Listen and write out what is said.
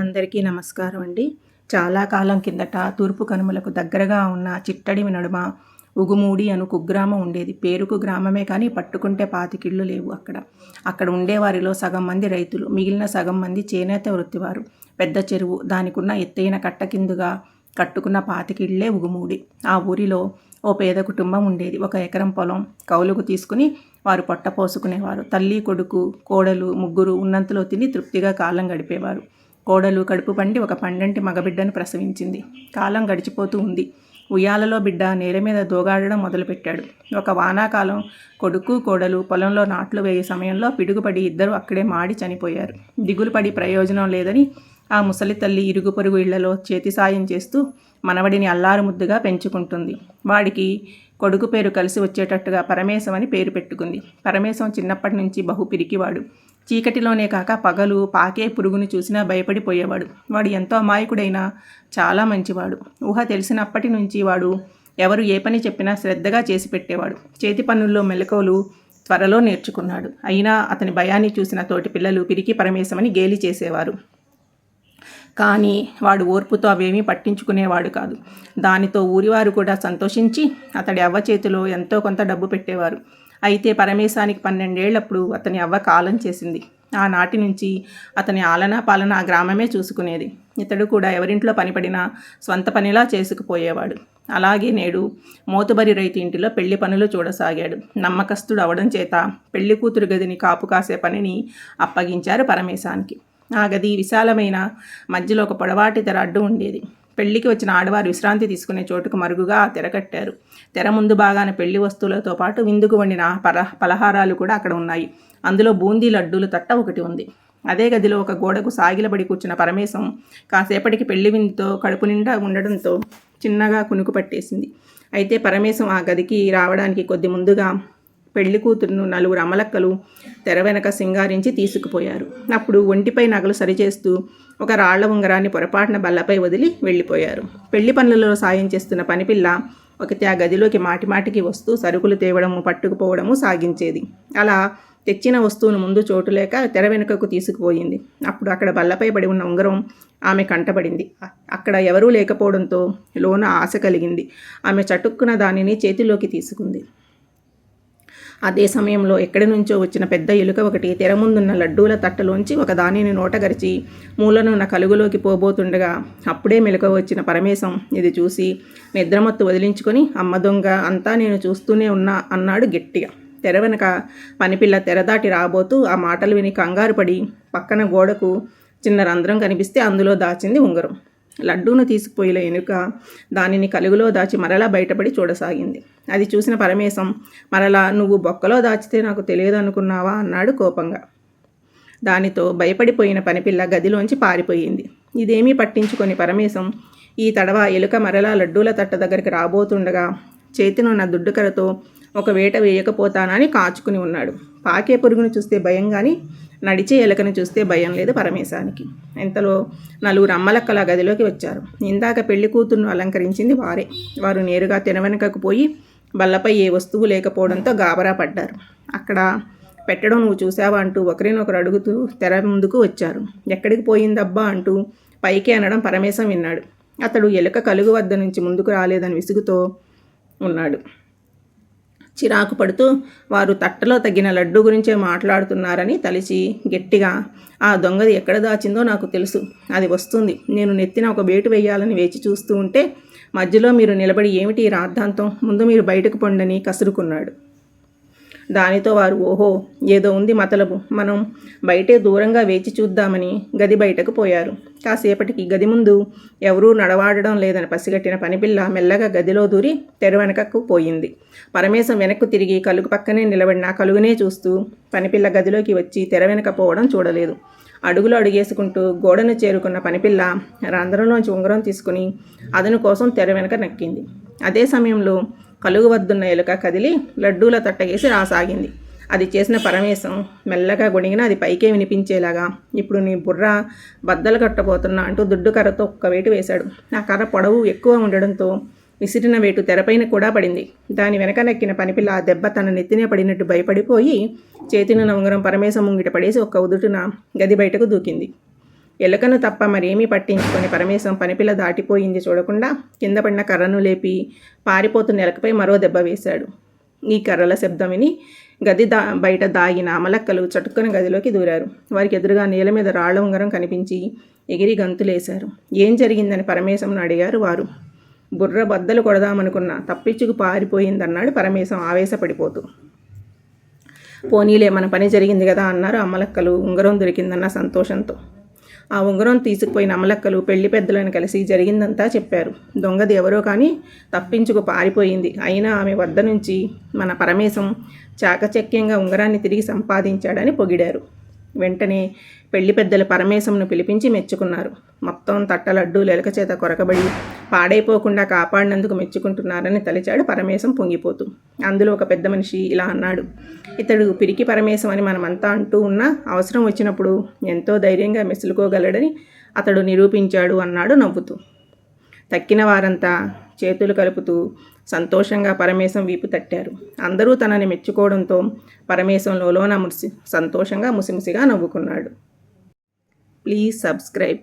అందరికీ నమస్కారం అండి. చాలా కాలం కిందట తూర్పు కనుమలకు దగ్గరగా ఉన్న చిట్టడి నడుమ ఉగుమూడి అను కుగ్రామం ఉండేది. పేరుకు గ్రామమే కానీ పట్టుకుంటే పాతికిళ్ళు లేవు అక్కడ. అక్కడ ఉండేవారిలో సగం మంది రైతులు మిగిలిన సగం మంది చేనేత వృత్తివారు. పెద్ద చెరువు దానికున్న ఎత్తైన కట్ట కిందుగా కట్టుకున్న పాతికిళ్ళే ఉగుమూడి. ఆ ఊరిలో ఓ పేద కుటుంబం ఉండేది. ఒక ఎకరం పొలం కౌలుకు తీసుకుని వారు పొట్ట పోసుకునేవారు. తల్లి కొడుకు కోడలు ముగ్గురు ఉన్నంతలో తిని తృప్తిగా కాలం గడిపేవారు. కోడలు కడుపు పండి ఒక పండంటి మగబిడ్డను ప్రసవించింది. కాలం గడిచిపోతూ ఉంది. ఉయ్యాలలో బిడ్డ నేల మీద దోగాడడం మొదలుపెట్టాడు. ఒక వానాకాలం కొడుకు కోడలు పొలంలో నాట్లు వేయే సమయంలో పిడుగుపడి ఇద్దరు అక్కడే మాడి చనిపోయారు. దిగులు పడి ప్రయోజనం లేదని ఆ ముసలి తల్లి ఇరుగు పొరుగు ఇళ్ళలో చేతి సాయం చేస్తూ మనవడిని అల్లారు ముద్దుగా పెంచుకుంటుంది. వాడికి కొడుకు పేరు కలిసి వచ్చేటట్టుగా పరమేశం అని పేరు పెట్టుకుంది. పరమేశం చిన్నప్పటి నుంచి బహు పిరికివాడు. చీకటిలోనే కాక పగలు పాకే పురుగుని చూసినా భయపడిపోయేవాడు. వాడు ఎంతో అమాయకుడైనా చాలా మంచివాడు. ఊహ తెలిసినప్పటి నుంచి వాడు ఎవరు ఏ పని చెప్పినా శ్రద్ధగా చేసి పెట్టేవాడు. చేతి పనుల్లో మెలకువలు త్వరలో నేర్చుకున్నాడు. అయినా అతని భయాన్ని చూసిన తోటి పిల్లలు పిరికి పరమేశమని గేలి చేసేవారు. కానీ వాడు ఓర్పుతో అవేమీ పట్టించుకునేవాడు కాదు. దానితో ఊరివారు కూడా సంతోషించి అతడి అవ్వ చేతిలో ఎంతో కొంత డబ్బు పెట్టేవారు. అయితే పరమేశానికి పన్నెండేళ్ళప్పుడు అతని అవ్వ కాలం చేసింది. ఆనాటి నుంచి అతని ఆలనా పాలన ఆ గ్రామమే చూసుకునేది. ఇతడు కూడా ఎవరింట్లో పనిపడినా స్వంత పనిలా చేసుకుపోయేవాడు. అలాగే నేడు మోతుబరి రైతు ఇంటిలో పెళ్ళి పనులు చూడసాగాడు. నమ్మకస్తుడు అవడం చేత పెళ్ళి కూతురు గదిని కాపు కాసే పనిని అప్పగించారు పరమేశానికి. ఆ గది విశాలమైన మధ్యలో ఒక పొడవాటి తెర అడ్డు ఉండేది. పెళ్ళికి వచ్చిన ఆడవారు విశ్రాంతి తీసుకునే చోటుకు మరుగుగా తెర కట్టారు తెర ముందు భాగాన పెళ్ళి వస్తువులతో పాటు విందుకు వండిన పలహ పలహారాలు కూడా అక్కడ ఉన్నాయి. అందులో బూందీ లడ్డూలు తట్ట ఒకటి ఉంది. అదే గదిలో ఒక గోడకు సాగిలబడి కూర్చున్న పరమేశం కాసేపటికి పెళ్ళి విందుతో కడుపు నిండా ఉండడంతో చిన్నగా కునుకు పట్టేసింది. అయితే పరమేశం ఆ గదికి రావడానికి కొద్ది ముందుగా పెళ్ళి కూతురును నలుగురు అమలక్కలు తెర వెనక సింగారించి తీసుకుపోయారు. అప్పుడు ఒంటిపై నగలు సరిచేస్తూ ఒక రాళ్ళ ఉంగరాన్ని పొరపాటున బల్లపై వదిలి వెళ్ళిపోయారు. పెళ్ళి పనులలో సాయం చేస్తున్న పనిపిల్ల ఒకటి ఆ గదిలోకి మాటిమాటికి వస్తూ సరుకులు తేవడము పట్టుకుపోవడము సాగించేది. అలా తెచ్చిన వస్తువును ముందు చోటు లేక తెర వెనుకకు తీసుకుపోయింది. అప్పుడు అక్కడ బల్లపై పడి ఉన్న ఉంగరం ఆమె కంటపడింది. అక్కడ ఎవరూ లేకపోవడంతో లోన ఆశ కలిగింది. ఆమె చటుక్కున దానిని చేతిలోకి తీసుకుంది. అదే సమయంలో ఎక్కడి నుంచో వచ్చిన పెద్ద ఎలుక ఒకటి తెర ముందున్న లడ్డూల తట్టలోంచి ఒక దానిని నోటగరిచి మూలనున్న కలుగులోకి పోబోతుండగా అప్పుడే మెలక వచ్చిన పరమేశం ఇది చూసి నిద్రమత్తు వదిలించుకొని అమ్మ దొంగ అంతా నేను చూస్తూనే ఉన్నా అన్నాడు గట్టిగా. తెర వెనక పనిపిల్ల తెరదాటి రాబోతూ ఆ మాటలు విని కంగారు పడి పక్కన గోడకు చిన్న రంధ్రం కనిపిస్తే అందులో దాచింది ఉంగరం. లడ్డూను తీసుకుపోయిన ఎనుక దానిని కలుగులో దాచి మరలా బయటపడి చూడసాగింది. అది చూసిన పరమేశం మరలా నువ్వు బొక్కలో దాచితే నాకు తెలియదు అనుకున్నావా అన్నాడు కోపంగా. దానితో భయపడిపోయిన పనిపిల్ల గదిలోంచి పారిపోయింది. ఇదేమీ పట్టించుకొని పరమేశం ఈ తడవ ఎలుక మరలా లడ్డూల తట్ట దగ్గరికి రాబోతుండగా చేతినున్న దుడ్డుకరతో ఒక వేట వేయకపోతానని కాచుకుని ఉన్నాడు. పాకే పురుగును చూస్తే భయంగాని నడిచే ఎలకను చూస్తే భయం లేదు పరమేశానికి. ఇంతలో నలుగురు అమ్మలక్కల గదిలోకి వచ్చారు. ఇందాక పెళ్ళి కూతురును అలంకరించింది వారే. వారు నేరుగా తినవెనకకు పోయి బల్లపై ఏ వస్తువు లేకపోవడంతో గాబరా పడ్డారు. అక్కడ పెట్టడం నువ్వు చూసావా అంటూ ఒకరినొకరు అడుగుతూ తెర ముందుకు వచ్చారు. ఎక్కడికి పోయిందబ్బా అంటూ పైకి అనడం పరమేశం విన్నాడు. అతడు ఎలుక కలుగు వద్ద నుంచి ముందుకు రాలేదని విసుగుతో ఉన్నాడు. చిరాకు పడుతూ వారు తట్టలో తగిన లడ్డు గురించే మాట్లాడుతున్నారని తలిచి గట్టిగా ఆ దొంగది ఎక్కడ దాచిందో నాకు తెలుసు. అది వస్తుంది. నేను నెత్తిన ఒక బేటు వేయాలని వేచి చూస్తూ ఉంటే మధ్యలో మీరు నిలబడి ఏమిటి రాద్ధాంతం? ముందు మీరు బయటకు పొండని కసురుకున్నాడు. దానితో వారు ఓహో ఏదో ఉంది మతలబు. మనం బయటే దూరంగా వేచి చూద్దామని గది బయటకు పోయారు. కాసేపటికి గది ముందు ఎవరూ నడవాడడం లేదని పసిగట్టిన పనిపిల్ల మెల్లగా గదిలో దూరి తెరవెనకకు పోయింది. పరమేశం వెనక్కు తిరిగి కలుగు పక్కనే నిలబడిన కలుగునే చూస్తూ పనిపిల్ల గదిలోకి వచ్చి తెర వెనక పోవడం చూడలేదు. అడుగులు అడుగేసుకుంటూ గోడను చేరుకున్న పనిపిల్ల రంధ్రంలోంచి ఉంగరం తీసుకుని అదను కోసం తెర వెనక నక్కింది. అదే సమయంలో కలుగు వద్దున్న ఎలుక కదిలి లడ్డూల తట్టగేసి రాసాగింది. అది చేసిన పరమేశం మెల్లగా గొణిగిన అది పైకే వినిపించేలాగా ఇప్పుడు నీ బుర్ర బద్దలు కట్టబోతున్నా అంటూ దుడ్డు కర్రతో ఒక్క వేటు వేశాడు. ఆ కర్ర పొడవు ఎక్కువ ఉండడంతో విసిరిన వేటు తెరపైన కూడా పడింది. దాని వెనక నెక్కిన పనిపిల్ల ఆ దెబ్బ తన నెత్తినే పడినట్టు భయపడిపోయి చేతిన ఉంగరం పరమేశం ముంగిట పడేసి ఒక్క ఉదుటున గది బయటకు దూకింది. ఎలుకను తప్ప మరేమీ పట్టించుకొని పరమేశం పనిపిల్ల దాటిపోయింది చూడకుండా కింద పడిన కర్రను లేపి పారిపోతున్న ఎలకపై మరో దెబ్బ వేశాడు. ఈ కర్రల శబ్దం విని గది దా బయట దాగిన అమలక్కలు చటుక్కున గదిలోకి దూరారు. వారికి ఎదురుగా నేల మీద రాళ్ళ ఉంగరం కనిపించి ఎగిరి గంతులేశారు. ఏం జరిగిందని పరమేశంను అడిగారు వారు. బుర్ర బద్దలు కొడదామనుకున్న తప్పించుకు పారిపోయిందన్నాడు పరమేశం ఆవేశపడిపోతూ. పోనీలే మన పని జరిగింది కదా అన్నారు అమలక్కలు. ఉంగరం దొరికిందన్న సంతోషంతో. ఆ ఉంగరం తీసుకుపోయిన అమలక్కలు పెళ్ళి పెద్దలను కలిసి జరిగిందంతా చెప్పారు. దొంగది ఎవరో కానీ తప్పించుకు పారిపోయింది. అయినా ఆమె వద్ద నుంచి మన పరమేశం చాకచక్యంగా ఉంగరాన్ని తిరిగి సంపాదించాడని పొగిడారు. వెంటనే పెళ్ళి పెద్దలు పరమేశంను పిలిపించి మెచ్చుకున్నారు. మొత్తం తట్టలడ్డు లెలక చేత కొరకబడి పాడైపోకుండా కాపాడినందుకు మెచ్చుకుంటున్నారని తలిచాడు పరమేశం పొంగిపోతూ. అందులో ఒక పెద్ద మనిషి ఇలా అన్నాడు ఇతడు పిరికి పరమేశం అని మనమంతా అంటూ ఉన్నా అవసరం వచ్చినప్పుడు ఎంతో ధైర్యంగా మెసులుకోగలడని అతడు నిరూపించాడు అన్నాడు నవ్వుతూ. తక్కిన వారంతా చేతులు కలుపుతూ సంతోషంగా పరమేశం వీపు తట్టారు. అందరూ తనని మెచ్చుకోవడంతో పరమేశం లోలోన ముసి సంతోషంగా ముసిముసిగా నవ్వుకున్నాడు. Please subscribe